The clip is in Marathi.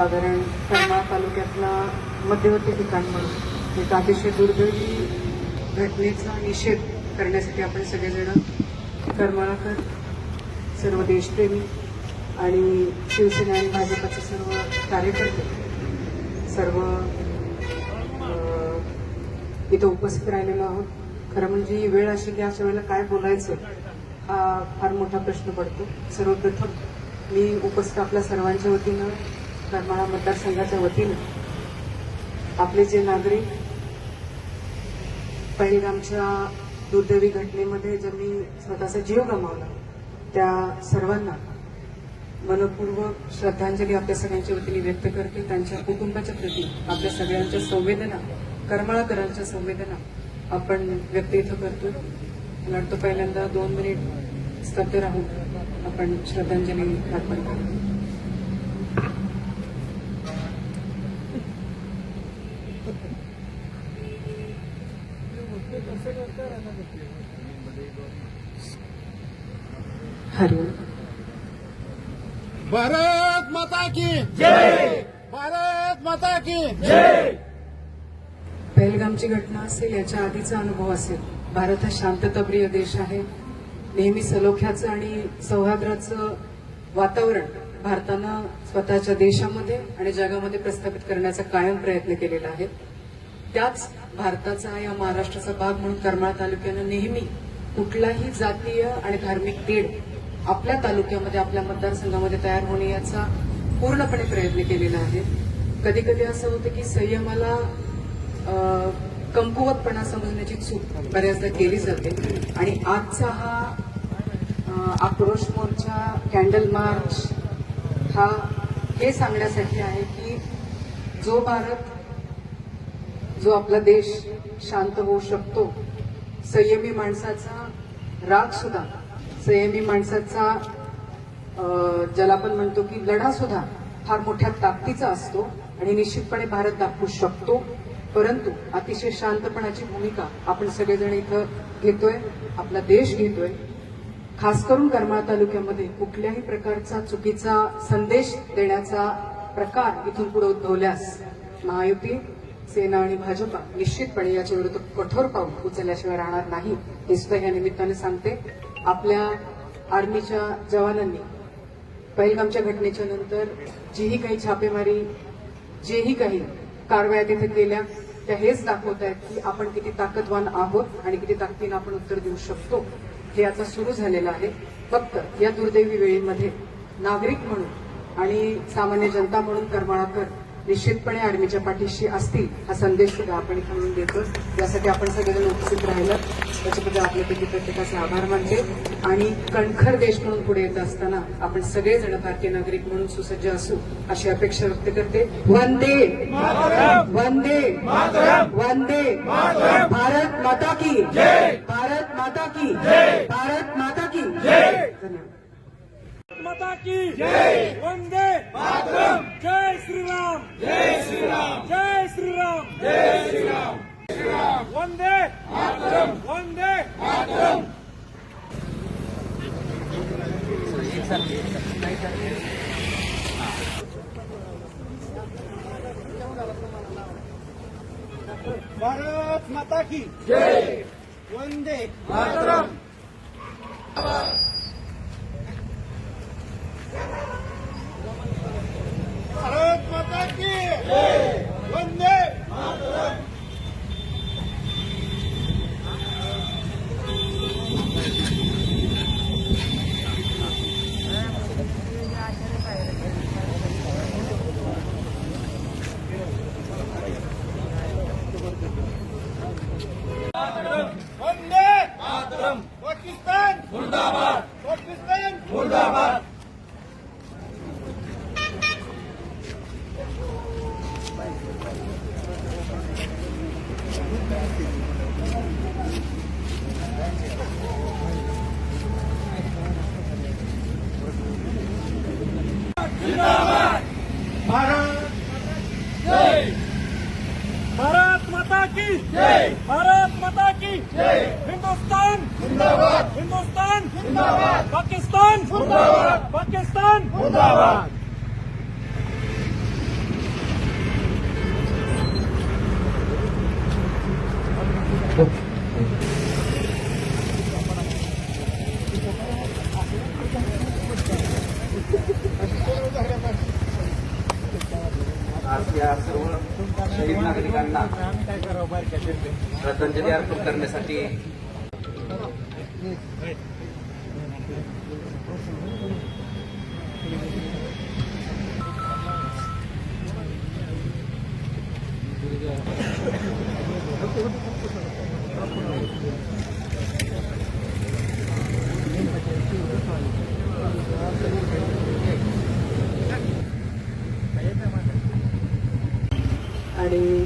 साधारण करमाळा तालुक्यातला मध्यवर्ती ठिकाण म्हणून. एक अतिशय दुर्दैवी घटनेचा निषेध करण्यासाठी आपण सगळेजण करमाळाकर सर्व देशप्रेमी आणि शिवसेना आणि भाजपाचे सर्व कार्यकर्ते सर्व इथं उपस्थित राहिलेलो आहोत. खरं म्हणजे ही वेळ अशी की अशा वेळेला काय बोलायचं हा फार मोठा प्रश्न पडतो. सर्वप्रथम मी उपस्थित आपल्या सर्वांच्या वतीनं करमाळा मतदारसंघाच्या वतीनं आपले जे नागरिक पहिलगामच्या दुर्दैवी घटनेमध्ये ज्यांनी स्वतःचा जीव गमावला त्या सर्वांना मनपूर्वक श्रद्धांजली आपल्या सगळ्यांच्या वतीने व्यक्त करते. त्यांच्या कुटुंबाच्या प्रती आपल्या सगळ्यांच्या संवेदना करमाळाकरांच्या संवेदना आपण व्यक्त इथं करतो मला वाटतं पहिल्यांदा दोन मिनिट स्तब्ध राहून आपण श्रद्धांजली अर्पण करतो भारत माता की जय! भारत माता की जय! पहलगामची घटना असेल याच्या आधीचा अनुभव असेल. भारत हा शांतताप्रिय देश आहे. नेहमी सलोख्याचं आणि सौहार्दाचं वातावरण भारतानं स्वतःच्या देशामध्ये आणि जगामध्ये प्रस्थापित करण्याचा कायम प्रयत्न केलेला आहे. त्याच भारताचा या महाराष्ट्राचा भाग म्हणून करमाळा तालुक्यानं नेहमी कुठलाही जातीय आणि धार्मिक तेढ आपल्या तालुक्यामध्ये आपल्या मतदारसंघामध्ये तयार होणे याचा पूर्णपणे प्रयत्न केलेला आहे. कधी कधी असं होतं की संयमाला कमकुवतपणा समजण्याची चूक बऱ्याचदा केली जाते. आणि आजचा हा आक्रोश मोर्चा कॅन्डल मार्च हा हे सांगण्यासाठी आहे की जो भारत जो आपला देश शांत होऊ शकतो संयमी माणसाचा राग सुद्धा संयमी माणसाचा ज्याला आपण म्हणतो की लढा सुद्धा फार मोठ्या ताकदीचा असतो आणि निश्चितपणे भारत दाखवू शकतो. परंतु अतिशय शांतपणाची भूमिका आपण सगळेजण इथं घेतोय आपला देश घेतोय. खास करून करमाळा तालुक्यामध्ये कुठल्याही प्रकारचा चुकीचा संदेश देण्याचा प्रकार इथून पुढे उद्भवल्यास महायुती सेना आणि भाजपा निश्चितपणे याच्या विरुद्ध कठोर पाऊल उचलल्याशिवाय राहणार नाही. हे सुद्धा या निमित्ताने सांगते आपल्या आर्मीच्या जवानांनी पहिलगामच्या घटनेच्या नंतर जीही काही छापेमारी जेही काही कारवाया तिथे केल्या त्या हेच दाखवत आहेत की आपण किती ताकदवान आहोत आणि किती ताकदीनं आपण उत्तर देऊ शकतो. हे आता सुरू झालेलं आहे. फक्त या दुर्दैवी वेळेमध्ये नागरिक म्हणून आणि सामान्य जनता म्हणून करमाळाकर निश्चितपणे आर्मीच्या पाठीशी असतील हा संदेश सुद्धा आपण म्हणून देतो यासाठी आपण सगळेजण उपस्थित राहिलं. त्याच्याबद्दल आपल्यापैकी प्रत्येकाचे आभार मानते. आणि कणखर देश म्हणून पुढे येत असताना आपण सगळेजण भारतीय नागरिक म्हणून सुसज्ज असू अशी अपेक्षा व्यक्त करते. वंदे! वंदे! वंदे! भारत माता की भारत माता की भारत माता की धन्यवाद माता की जय वंदे मातरम जय श्रीराम जय श्रीराम जय श्रीराम जय श्रीराम वंदे मातरम वंदे मातरम भारत माता की जय वंदे मातरम भारत माता की जय वंदे मातरम वंदे मातरम पाकिस्तान मुर्दाबाद पाकिस्तान मुर्दाबाद भारत भारत माता की जय भारत माता की जय हिंदुस्तान जिंदाबाद हिंदुस्तान जिंदाबाद पाकिस्तान मुर्दाबाद पाकिस्तान मुर्दाबाद आज या सर्व शहीद नागरिकांना श्रद्धांजली अर्पण करण्यासाठी morning.